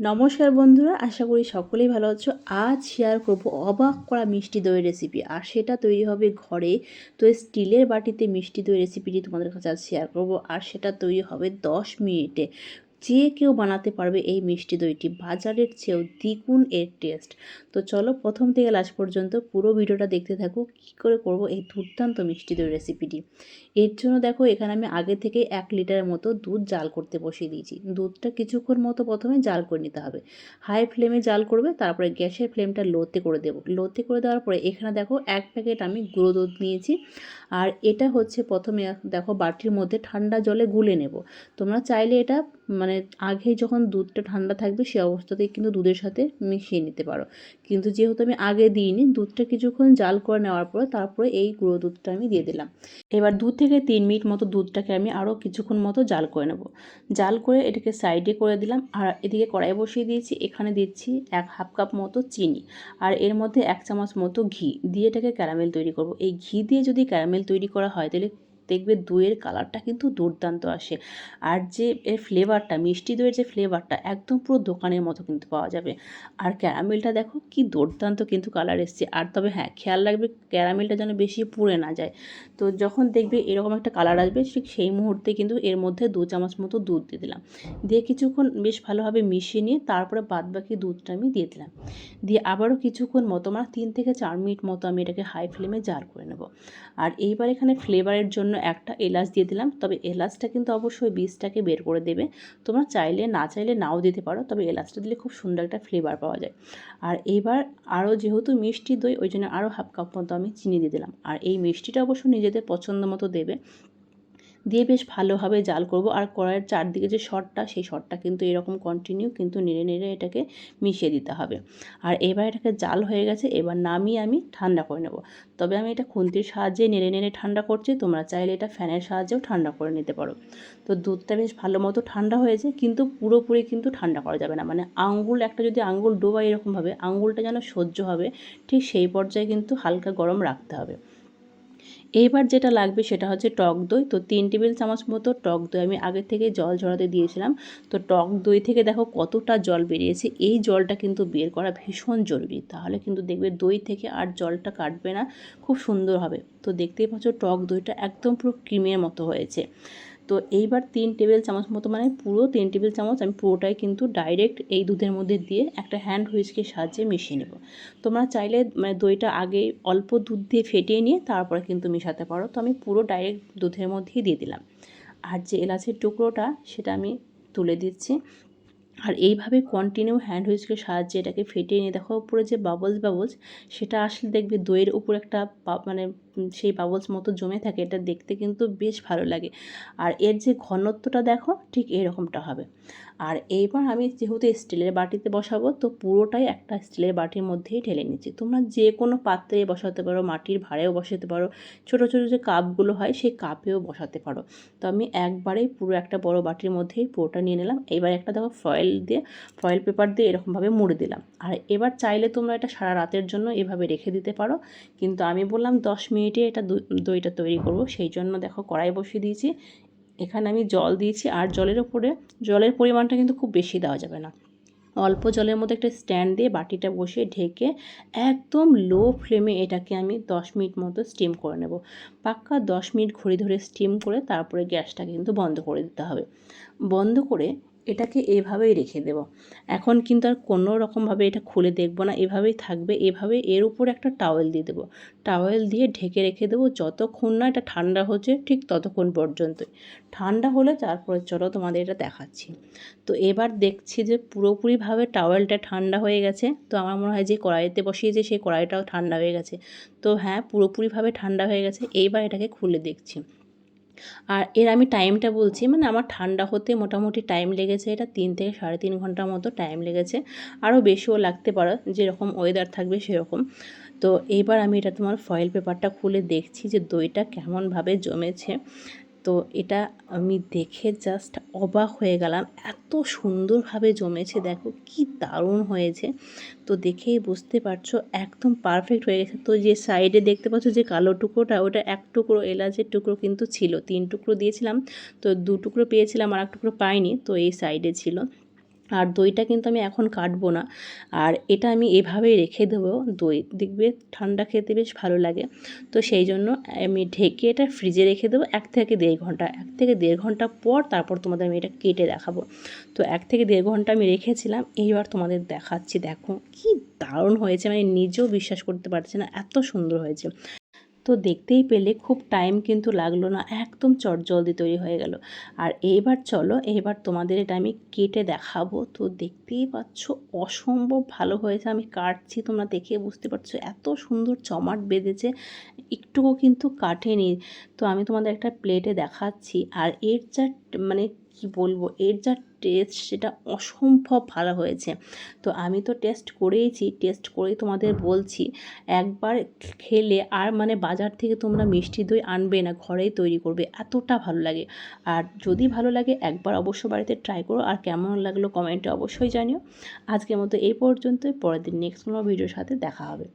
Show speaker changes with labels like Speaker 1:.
Speaker 1: নমস্কার বন্ধুরা, আশা করি সকলেই ভালো আছো। আজ শেয়ার করব অবাক করা মিষ্টি দইয়ের রেসিপি আর সেটা তৈরি হবে ঘরে। তো স্টিলের বাটিতে মিষ্টি দই রেসিপিটি তোমাদের কাছে আজ শেয়ার করব, আর সেটা তৈরি হবে দশ মিনিটে। যে কেউ বানাতে পারবে এই মিষ্টি দইটি। বাজারের চেয়েও দ্বিগুণ এর টেস্ট তো চলো প্রথম থেকে লাস্ট পর্যন্ত পুরো ভিডিওটা দেখতে থাকো, কী করে করব এই দুর্দান্ত মিষ্টি দই রেসিপিটি এর জন্য দেখো এখানে আমি আগে থেকে এক লিটারের মতো দুধ জাল করতে বসিয়ে দিয়েছি। দুধটা কিছুক্ষণ মতো প্রথমে জাল করে নিতে হবে। হাই ফ্লেমে জাল করবে, তারপরে গ্যাসের ফ্লেমটা লোতে করে দেবো। লোতে করে দেওয়ার পরে এখানে দেখো এক প্যাকেট আমি গুঁড়ো দুধ নিয়েছি। আর এটা হচ্ছে প্রথমে, দেখো বাটির মধ্যে ঠান্ডা জলে গুলে নেব। তোমরা চাইলে এটা মানে আগেই যখন দুধটা ঠান্ডা থাকবে সে অবস্থাতেই কিন্তু দুধের সাথে মিশিয়ে নিতে পারো। কিন্তু যেহেতু আমি আগে দিইনি, দুধটা কিছুক্ষণ জাল করে নেওয়ার পরে তারপরে এই গুঁড়ো দুধটা আমি দিয়ে দিলাম। এবার দু থেকে তিন মিনিট মতো দুধটাকে আমি আরও কিছুক্ষণ মতো জাল করে নেব। জাল করে এটাকে সাইডে করে দিলাম। আর এদিকে কড়াই বসিয়ে দিয়েছি। এখানে দিচ্ছি এক হাফ কাপ মতো চিনি আর এর মধ্যে এক চামচ মতো ঘি। দিয়ে এটাকে ক্যারামেল তৈরি করব। এই ঘি দিয়ে যদি ক্যারামেল তৈরি করা হয়, তাহলে দেখবে দইয়ের কালারটা কিন্তু দুর্দান্ত আসে। আর যে এর ফ্লেভারটা মিষ্টি দইয়ের যে ফ্লেভারটা একদম পুরো দোকানের মতো কিন্তু পাওয়া যাবে। আর ক্যারামেলটা দেখো কি দুর্দান্ত কিন্তু কালার এসছে। আর তবে হ্যাঁ খেয়াল রাখবে ক্যারামেলটা যেন বেশি পুড়ে না যায়। তো যখন দেখবে এরকম একটা কালার আসবে, ঠিক সেই মুহূর্তে কিন্তু এর মধ্যে দু চামচ মতো দুধ দিয়ে দিলাম। দিয়ে কিছুক্ষণ বেশ ভালোভাবে মিশিয়ে নিয়ে তারপরে বাদ বাকি দুধটা আমি দিয়ে দিলাম। দিয়ে আবারও কিছুক্ষণ মতো মানে তিন থেকে চার মিনিট মতো আমি এটাকে হাই ফ্লেমে জার করে নেব। আর এইবার এখানে ফ্লেভারের জন্য একটা এলাচ দিয়ে দিলাম। তবে এলাচটা কিন্তু অবশ্যই বীজটাকে বের করে দেবে। তোমরা চাইলে না চাইলে নাও দিতে পারো। তবে এলাচটা দিলে খুব সুন্দর একটা ফ্লেভার পাওয়া যায়। আর এবার আরও যেহেতু মিষ্টি দই, ওই জন্য আরও হাফ কাপ মতো আমি চিনি দিয়ে দিলাম। আর এই মিষ্টিটা অবশ্য নিজেদের পছন্দ মতো দেবে। দিয়ে বেশ ভালোভাবে জাল করব। আর কড়াইয়ের চারদিকে যে শটটা, সেই শটটা কিন্তু এরকম কন্টিনিউ কিন্তু নেড়ে নেড়ে এটাকে মিশিয়ে দিতে হবে। আর এবার এটাকে জাল হয়ে গেছে, এবার নামিয়ে আমি ঠান্ডা করে নেব। তবে আমি এটা খুন্তির সাহায্যে নেড়ে নেড়ে ঠান্ডা করছি, তোমরা চাইলে এটা ফ্যানের সাহায্যেও ঠান্ডা করে নিতে পারো। তো দুধটা বেশ ভালো মতো ঠান্ডা হয়েছে, কিন্তু পুরোপুরি কিন্তু ঠান্ডা করা যাবে না। মানে আঙ্গুল, একটা যদি আঙ্গুল ডোবা এরকমভাবে, আঙ্গুলটা যেন সহ্য হবে, ঠিক সেই পর্যায়ে কিন্তু হালকা গরম রাখতে হবে। এইবার যেটা লাগবে সেটা হচ্ছে টক দই। তো তিন টেবিল চামচ মতো টক দই। আমি আগে থেকে জল ঝরাতে দিয়েছিলাম। তো টক দই থেকে দেখো কতটা জল বেরিয়েছে। এই জলটা কিন্তু বের করা ভীষণ জরুরি। তাহলে কিন্তু দেখবে দই থেকে আর জলটা কাটবে না। খুব সুন্দর হবে। তো দেখতেই পাচ্ছ টক দইটা একদম পুরো ক্রিমের মতো হয়েছে। তো এইবার তিন টেবিল চামচ মতো মানে পুরো তিন টেবিল চামচ আমি পুরোটাই কিন্তু ডাইরেক্ট এই দুধের মধ্যে দিয়ে একটা হ্যান্ড হুইস্কের সাহায্যে মিশিয়ে নেব। তোমরা চাইলে মানে দইটা আগে অল্প দুধ দিয়ে ফেটিয়ে নিয়ে তারপরে কিন্তু মিশাতে পারো। তো আমি পুরো ডাইরেক্ট দুধের মধ্যেই দিয়ে দিলাম। আর যে এলাচের টুকরোটা, সেটা আমি তুলে দিচ্ছি। আর এইভাবে কন্টিনিউ হ্যান্ড হুইস্কের সাহায্যে এটাকে ফেটিয়ে নিয়ে, দেখো উপরে যে বাবলস বাবলস সেটা আসলে দেখবে দইয়ের উপর একটা মানে সেই বাবলস মতো জমে থাকে, এটা দেখতে কিন্তু বেশ ভালো লাগে। আর এর যে ঘনত্বটা দেখো, ঠিক এরকমটা হবে। আর এইবার আমি যেহেতু স্টিলের বাটিতে বসাবো, তো পুরোটাই একটা স্টিলের বাটির মধ্যেই ঢেলে নিচ্ছি। তোমরা যে কোনো পাত্রে বসাতে পারো, মাটির ভাড়েও বসাতে পারো, ছোটো ছোটো যে কাপগুলো হয় সেই কাপেও বসাতে পারো। তো আমি একবারেই পুরো একটা বড় বাটির মধ্যেই পুরোটা নিয়ে নিলাম। এবার একটা দেখো ফয়েল দিয়ে, ফয়েল পেপার দিয়ে এরকমভাবে মুড়ে দিলাম। আর এবার চাইলে তোমরা এটা সারা রাতের জন্য এভাবে রেখে দিতে পারো। কিন্তু আমি বললাম দশ মিনিটে এটা দইটা তৈরি করব, সেই জন্য দেখো কড়াই বসিয়ে দিয়েছি। এখানে আমি জল দিয়েছি আর জলের উপরে, জলের পরিমাণটা কিন্তু খুব বেশি দেওয়া যাবে না। অল্প জলের মধ্যে একটা স্ট্যান্ড দিয়ে বাটিটা বসিয়ে ঢেকে একদম লো ফ্লেমে এটাকে আমি দশ মিনিট মতো স্টিম করে নেব। পাক্কা দশ মিনিট ঘড়ি ধরে স্টিম করে তারপরে গ্যাসটা কিন্তু বন্ধ করে দিতে হবে। বন্ধ করে এটাকে এভাবেই রেখে দেব। এখন কিন্তু আর কোনো রকমভাবে এটা খুলে দেখব না। এভাবেই থাকবে। এভাবে এর উপর একটা টাওয়েল দিয়ে দেবো। টাওয়েল দিয়ে ঢেকে রেখে দেবো। যতক্ষণ না এটা ঠান্ডা হচ্ছে ঠিক ততক্ষণ পর্যন্ত ঠান্ডা হলে তারপরে চলো তোমাদের এটা দেখাচ্ছি। তো এবার দেখছি যে পুরোপুরিভাবে টাওয়েলটা ঠান্ডা হয়ে গেছে। তো আমার মনে হয় যে কড়াইতে বসিয়েছে সেই কড়াইটাও ঠান্ডা হয়ে গেছে। তো হ্যাঁ পুরোপুরিভাবে ঠান্ডা হয়ে গেছে। এইবার এটাকে খুলে দেখছি। আর এর আমি টাইমটা বলছি মানে আমার ঠান্ডা হতে মোটামুটি টাইম লেগেছে, এটা তিন থেকে সাড়ে তিন ঘণ্টার মতো টাইম লেগেছে। আরও বেশিও লাগতে পারে, যেরকম ওয়েদার থাকবে সেরকম। তো এইবার আমি এটা তোমার ফয়েল পেপারটা খুলে দেখছি যে দইটা কেমনভাবে জমেছে। তো এটা আমি দেখে জাস্ট অবাক হয়ে গেলাম। এত সুন্দরভাবে জমেছে, দেখো কি দারুণ হয়েছে। তো দেখেই বুঝতে পারছ, একদম পারফেক্ট হয়ে গেছে। তো যে সাইডে দেখতে পাচ্ছ যে কালো টুকরোটা, ওটা এক টুকরো, এলাচের টুকরো কিন্তু ছিল। তিন টুকরো দিয়েছিলাম, তো দু টুকরো পেয়েছিলাম আর এক টুকরো পাইনি, তো এই সাইডে ছিল। আর দইটা কিন্তু আমি এখন কাটবো না। আর এটা আমি এভাবেই রেখে দেবো। দই দেখবে ঠান্ডা খেতে বেশ ভালো লাগে। তো সেই জন্য আমি ঢেকে এটা ফ্রিজে রেখে দেবো এক থেকে দেড় ঘণ্টা। এক থেকে দেড় ঘণ্টা পর তারপর তোমাদের আমি এটা কেটে দেখাবো। তো এক থেকে দেড় ঘণ্টা আমি রেখেছিলাম। এইবার তোমাদের দেখাচ্ছি। দেখো কি দারুণ হয়েছে। মানে নিজেও বিশ্বাস করতে পারছি না। এত সুন্দর হয়েছে। তো দেখতেই পেলে খুব টাইম কিন্তু লাগল না, একদম চটজলদি তৈরি হয়ে গেল। আর এইবার চলো, এবার তোমাদের এটা আমি কেটে দেখাবো। তো দেখতেই পাচ্ছ, অসম্ভব ভালো হয়েছে, আমি কাটছি, তোমরা দেখে বুঝতে পারছ, এত সুন্দর চমাট বেঁধেছে একটুকু কিন্তু কাটেনি। তো আমি তোমাদের একটা প্লেটে দেখাচ্ছি, আর এর যা মানে কি বলব, এর যা টেস্ট সেটা অসম্ভব ভালো হয়েছে। তো আমি তো টেস্ট করেইছি টেস্ট করেই তোমাদের বলছি, একবার খেলে আর মানে বাজার থেকে তোমরা মিষ্টি দই আনবে না, ঘরেই তৈরি করবে, এতটা ভালো লাগে। আর যদি ভালো লাগে একবার অবশ্য বাড়িতে ট্রাই করো, আর কেমন লাগল কমেন্টে অবশ্যই জানিও। আজকের মতো এই পর্যন্তই, পরের দিন নেক্সট কোনো ভিডিওর সাথে দেখা হবে।